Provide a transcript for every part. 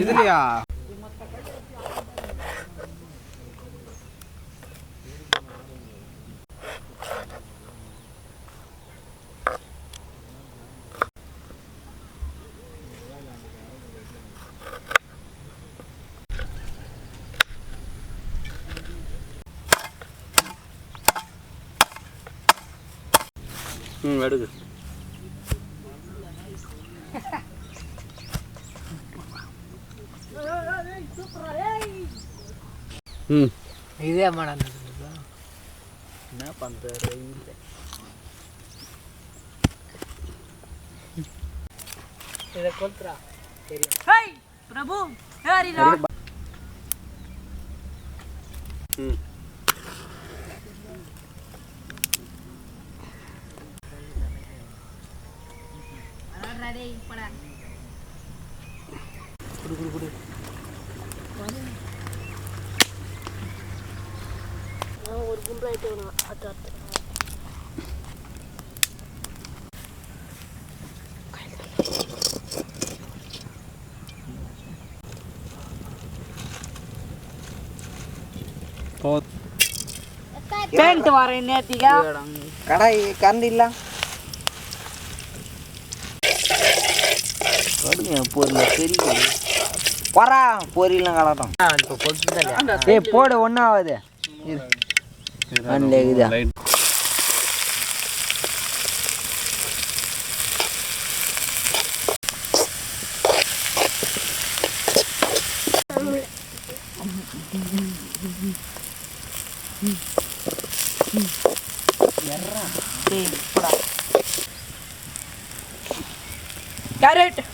இதுலையா ம் எடுக்கு ம். இதே அம்மா நடந்தது என்ன பண்ணுறாரு இல்லை இதை கொத்துறா தெரியும் பிரபு ஹரிரா ம். ரெடி படா ஒரு குண்டு ஆயிட்டு அட்டு அட்டு போ பேண்ட் வரேன் நேத்திகா கடை கரண்ட் இல்ல பொருள் பெரிய வரா பொரியலாம் கலட்டும் ஏய் போடு ஒன்றும் ஆகுது Anlegida. Carrot.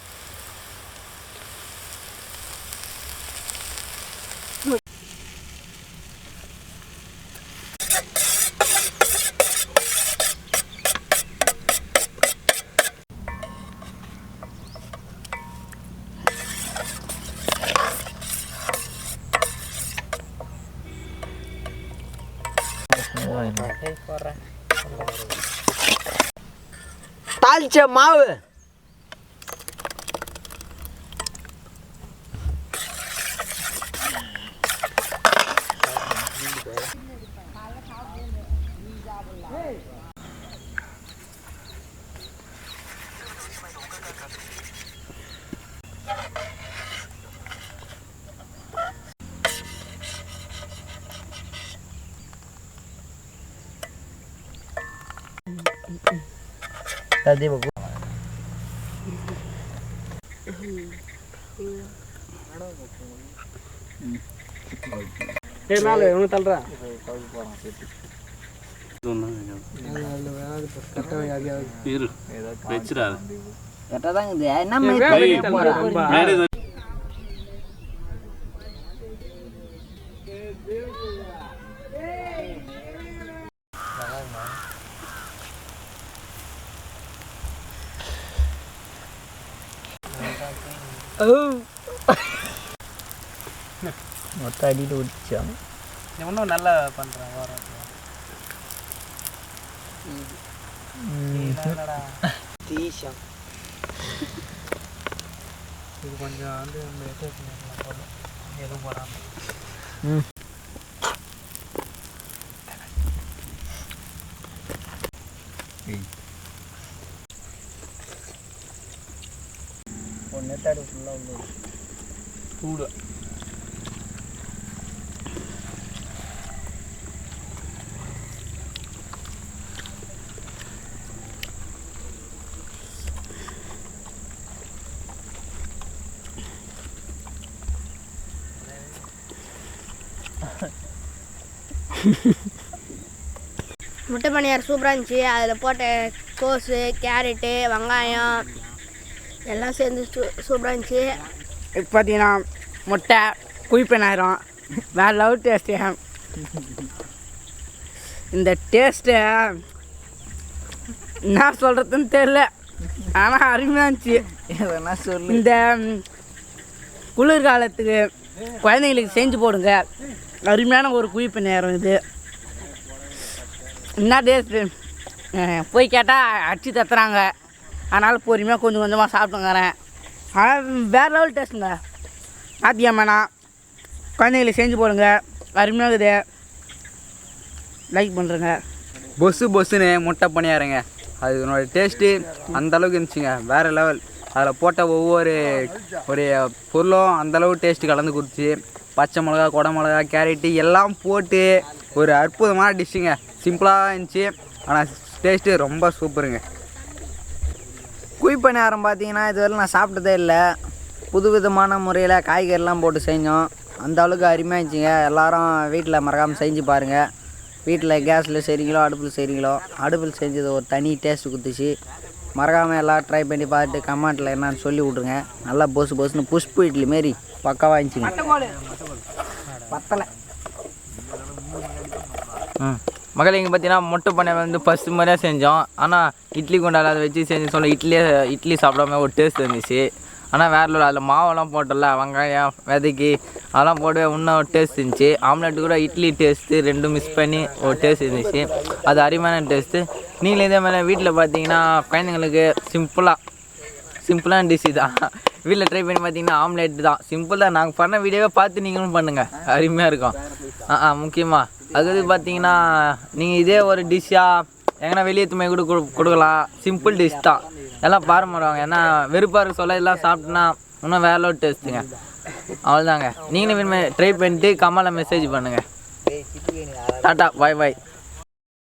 தாளிச்ச மாவு. அதே ஏய் மேலே இவனு தள்ளுறா. இரு வச்சிடா கரெக்டாக தான் இருக்குது என்ன இது மொத்தம் அடியில் விட்டுச்சான் இவனும் நல்லா பண்ணுறான் வர தீஷம். இது கொஞ்சம் வந்து எதுவும் போடாமல் கூட முட்டை பணியார் சூப்பராக இருந்துச்சு. அதில் போட்ட கோஸு கேரட்டு வெங்காயம் எல்லாம் சேர்ந்து சூ சூப்பராக இருந்துச்சு. இப்போ பார்த்தீங்கன்னா முட்டை குயிப்பனாயிரம் வேறு லவ் டேஸ்ட்டு இந்த டேஸ்ட்டு என்ன சொல்கிறதுன்னு தெரில ஆனால் அருமையாக இருந்துச்சு. எதனா சொல்லு. இந்த குளிர்காலத்துக்கு குழந்தைங்களுக்கு செஞ்சு போடுங்க. அருமையான ஒரு குயிப்பு நேரம் இது. என்ன டேஸ்ட்டு போய் கேட்டால் அடிச்சு தத்துறாங்க. அதனால் பொறுமையாக கொஞ்சம் கொஞ்சமாக சாப்பிட்டுங்கிறேன். ஆனால் வேறு லெவல் டேஸ்ட்டுங்க ஆத்தியம்மனா குழந்தைங்களுக்கு செஞ்சு போடுங்க. அருமையாக இருக்குது. லைக் பண்ணுறேங்க பொஸ்ஸு பொஸ்ஸுன்னு முட்டை பணியாருங்க. அதனோட டேஸ்ட்டு அந்த அளவுக்கு இருந்துச்சுங்க. வேறு லெவல் அதில் போட்ட ஒவ்வொரு ஒரு பொருளும் அந்தளவு டேஸ்ட்டு கலந்து கொடுத்து பச்சை மிளகா கொடை மிளகா கேரட்டு எல்லாம் போட்டு ஒரு அற்புதமான டிஷ்ஷுங்க சிம்பிளாக இருந்துச்சு. ஆனால் டேஸ்ட்டு ரொம்ப சூப்பருங்க குயிப்ப நேரம் பார்த்தீங்கன்னா இதுவரை நான் சாப்பிட்டதே இல்லை. புது விதமான முறையில் காய்கறிலாம் போட்டு செஞ்சோம். அந்த அளவுக்கு அருமையாக இருந்துச்சுங்க. எல்லாரும் வீட்டில் மறக்காமல் செஞ்சு பாருங்கள் வீட்டில் கேஸில் செய்கிறீங்களோ அடுப்பில் செய்கிறீங்களோ அடுப்பில் செஞ்சது ஒரு தனி டேஸ்ட் கொடுத்துச்சு. மறக்காமல் எல்லாம் ட்ரை பண்ணி பார்த்துட்டு கமெண்ட்டில் என்னன்னு சொல்லி விட்ருங்க நல்லா பொசு பொசுன்னு புஷ்பு இட்லி மாரி பக்காவாக இருந்துச்சுங்க. பத்தலை. ம். மகளே இங்கே பார்த்தீங்கன்னா மொட்டை பண்ணை வந்து ஃபஸ்ட்டு முறையாக செஞ்சோம். ஆனால் இட்லி கொண்டால அதை வச்சு செஞ்சு சொல்ல இட்லியே இட்லி சாப்பிடாம ஒரு டேஸ்ட் இருந்துச்சு. ஆனால் வேற level. அதில் மாவெல்லாம் போட்டல வெங்காயம் விதைக்கி அதெல்லாம் போட்டு இன்னும் ஒரு டேஸ்ட் இருந்துச்சு. ஆம்லெட்டு கூட இட்லி டேஸ்ட்டு ரெண்டும் மிக்ஸ் பண்ணி ஒரு டேஸ்ட் இருந்துச்சு. அது அருமையான டேஸ்ட்டு நீங்களும் இதே மாதிரி வீட்டில் பார்த்தீங்கன்னா குழந்தைங்களுக்கு சிம்பிளாக சிம்பிளான டிஷ் தான். வீட்டில் ட்ரை பண்ணி பார்த்தீங்கன்னா ஆம்லேட் தான். சிம்பிள் தான். நாங்கள் பண்ண வீடியோவை பார்த்து நீங்களும் பண்ணுங்கள் அருமையாக இருக்கும். ஆ ஆ முக்கியமாக அது பார்த்தீங்கன்னா நீங்கள் இதே ஒரு டிஷ்ஷாக எங்கன்னா வெளியே துணை கூட கொடு- கொடுக்கலாம். சிம்பிள் டிஷ் தான். எல்லாம் பாரம்பரியம் ஏன்னா வெறுப்பாக இருக்க சொல்ல எல்லாம் சாப்பிட்டோன்னா இன்னும் வேற ஒரு டேஸ்ட்டுங்க அவ்வளோதாங்க நீங்களும் ட்ரை பண்ணிட்டு கமலை மெசேஜ் பண்ணுங்கள் டாட்டா பாய் பாய்